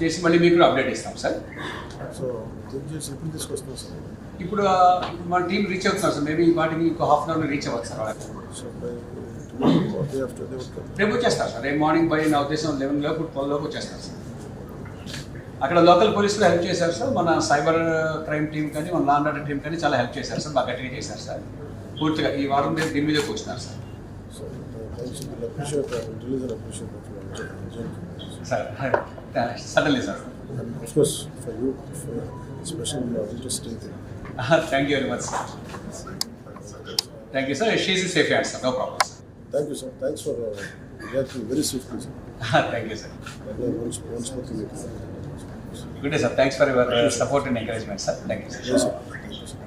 చేసి మళ్ళీ మీకు అప్డేట్ ఇస్తాం సార్. సో థింక్ చేసి ఎప్పుడు తీసుకొస్తున్నాం సార్. ఇప్పుడు మన టీం రీచ్ అవుతున్నారు సార్. మేబీ వాటికి ఇంకో హాఫ్ అన్ అవర్ రీచ్ అవ్వచ్చు సార్. రేపు వచ్చేస్తారు సార్. రేపు మార్నింగ్ బై నా ఉద్దేశం లెవెన్ లోపు ట్వెల్వ్ లోపు వచ్చేస్తారు సార్. అక్కడ లోకల్ పోలీసులు హెల్ప్ చేశారు సార్. మన సైబర్ క్రైమ్ టీం కానీ మన లాండ్ ఆర్డర్ టీం కానీ చాలా హెల్ప్ చేశారు సార్. బాగా గట్టిగా చేశారు సార్. పూర్తిగా ఈ వారం రేపు దీని మీద కూర్చున్నారు sir. Sir Uh, certainly, sir. Of course, for you, for especially your interesting thing. Thank you very much, sir. Thank you, sir. She's in safe answer. No problem. Sir. Thank you, sir. Thanks for uh, reacting very swiftly, sir. Thank you, sir. Uh, Good day, sir. Thanks for your support and encouragement, sir. Thank you, sir. Yes, sir.